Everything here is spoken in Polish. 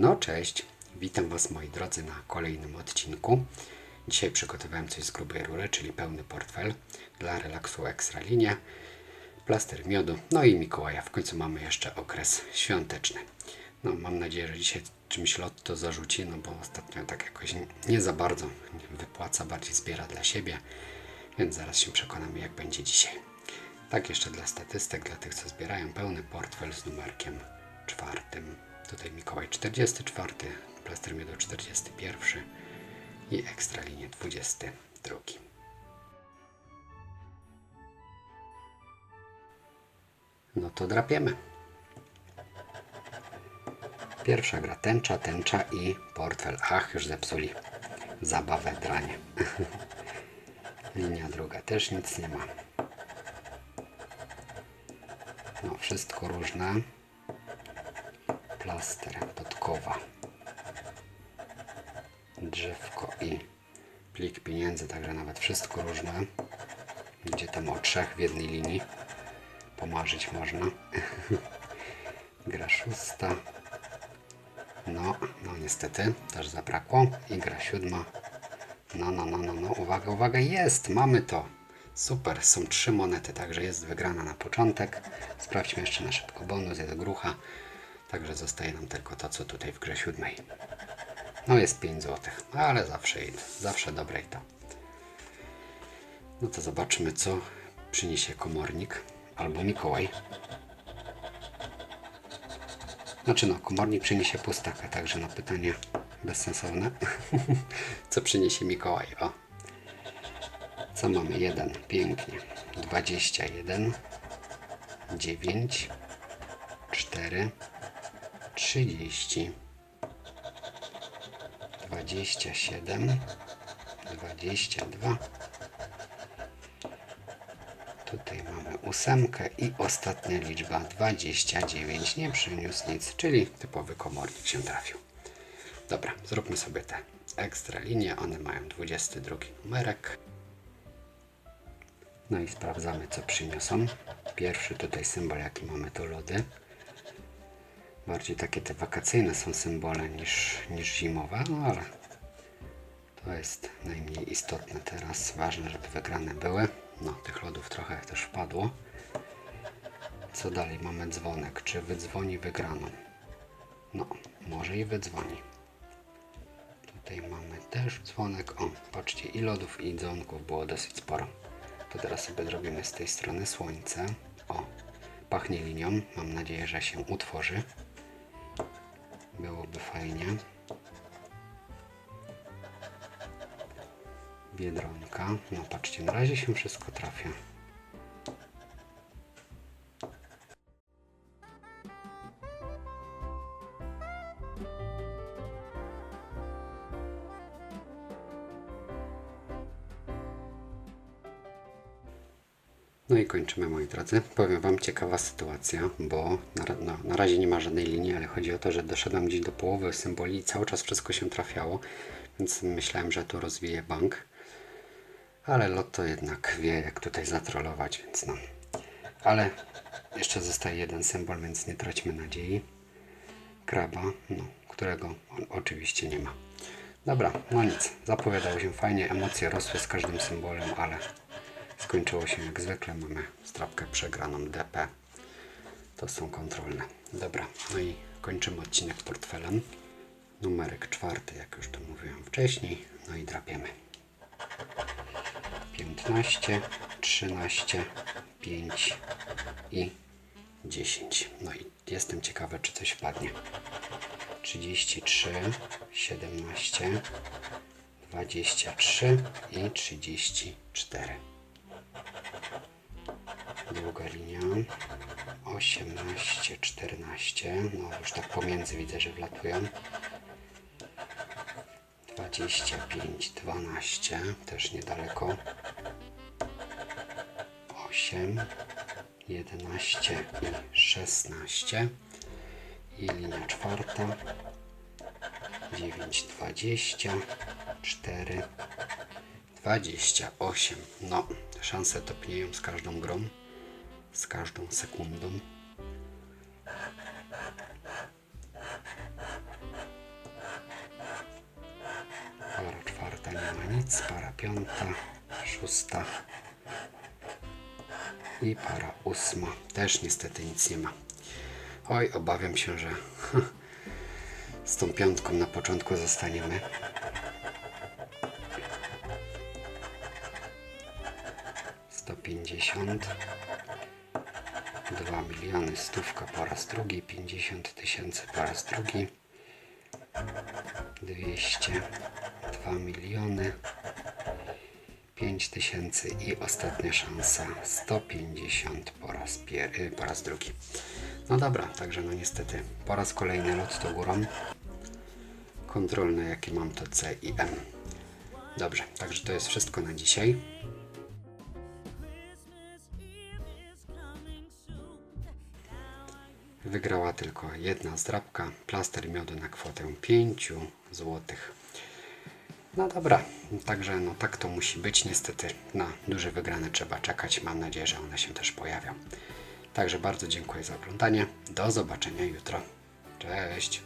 No cześć, witam Was moi drodzy na kolejnym odcinku. Dzisiaj przygotowałem coś z grubej rury, czyli pełny portfel dla relaksu Ekstralinia, plaster miodu, no i Mikołaja. W końcu mamy jeszcze okres świąteczny. No mam nadzieję, że dzisiaj czymś lotto zarzuci, no bo ostatnio tak jakoś nie za bardzo wypłaca, bardziej zbiera dla siebie, więc zaraz się przekonamy jak będzie dzisiaj. Tak jeszcze dla statystyk, dla tych co zbierają pełny portfel z numerkiem czwartym. Tutaj Mikołaj 44, plaster miodu 41 i ekstralinie 22. No to drapiemy. Pierwsza gra tęcza, tęcza i portfel. Ach, już zepsuli zabawę dranie. Linia druga też nic nie ma. No, wszystko różne. Plaster, podkowa, drzewko i plik pieniędzy, także nawet wszystko różne. Gdzie tam o trzech w jednej linii pomarzyć można. Gra szósta. No, no niestety, też zabrakło. I gra siódma. No, no, no, no, no, uwaga, uwaga, jest, mamy to. Super, są trzy monety, także jest wygrana na początek. Sprawdźmy jeszcze na szybko bonus, jest grucha. Także zostaje nam tylko to, co tutaj w grze siódmej. No jest 5 zł, ale zawsze i zawsze dobre i to. No to zobaczmy, co przyniesie komornik albo Mikołaj. Znaczy no, komornik przyniesie pustaka, także na pytanie bezsensowne. co przyniesie Mikołaj? O. Co mamy? 1. Pięknie. 21. 9. 4. 30. 27. 22. Tutaj mamy ósemkę i ostatnia liczba 29. Nie przyniósł nic, czyli typowy komornik się trafił. Dobra, zróbmy sobie te ekstra linie. One mają 22 numerek. No i sprawdzamy, co przyniosą. Pierwszy tutaj symbol, jaki mamy, to lody. Bardziej takie te wakacyjne są symbole niż, niż zimowe, no ale to jest najmniej istotne teraz. Ważne, żeby wygrane były. No, tych lodów trochę też wpadło. Co dalej? Mamy dzwonek. Czy wydzwoni wygraną? No, może i wydzwoni. Tutaj mamy też dzwonek. O, patrzcie, i lodów, i dzwonków było dosyć sporo. To teraz sobie zrobimy z tej strony słońce. O, pachnie linią. Mam nadzieję, że się utworzy. Byłoby fajnie. Biedronka. No patrzcie, na razie się wszystko trafia. No i kończymy moi drodzy. Powiem Wam ciekawa sytuacja, bo na, no, na razie nie ma żadnej linii, ale chodzi o to, że doszedłem gdzieś do połowy symboli i cały czas wszystko się trafiało, więc myślałem, że tu rozwiję bank. Ale Lotto jednak wie, jak tutaj zatrolować, więc no. Ale jeszcze zostaje jeden symbol, więc nie traćmy nadziei. Kraba, no, którego oczywiście nie ma. Dobra, no nic. Zapowiadało się fajnie, emocje rosły z każdym symbolem, ale skończyło się jak zwykle. Mamy strapkę przegraną DP. To są kontrolne. Dobra, no i kończymy odcinek portfelem. Numerek czwarty, jak już to mówiłem wcześniej. No i drapiemy. 15, 13, 5 i 10. No i jestem ciekawy, czy coś wpadnie. 33, 17, 23 i 34. Druga linia. 18, 14. No już tak pomiędzy widzę, że wlatują. 25, 12, też niedaleko. 8, 11 i 16. I linia czwarta. 9, 20, 4, 28. No, szanse topnieją z każdą grą, z każdą sekundą. Para czwarta nie ma nic, para piąta, szósta i para ósma też niestety nic nie ma. Oj, obawiam się, że z tą piątką na początku zostaniemy. Sto pięćdziesiąt. 2 miliony, stówka po raz drugi, 50 tysięcy po raz drugi, 200, 2 miliony, 5 tysięcy i ostatnia szansa 150 po raz, pier- y, po raz drugi. No dobra, także no niestety po raz kolejny lot to górą. Kontrolne jakie mam to C i M. Dobrze, także to jest wszystko na dzisiaj. Wygrała tylko jedna zdrabka, plaster miodu na kwotę 5 złotych. No dobra, także no tak to musi być. Niestety na duże wygrane trzeba czekać. Mam nadzieję, że one się też pojawią. Także bardzo dziękuję za oglądanie. Do zobaczenia jutro. Cześć.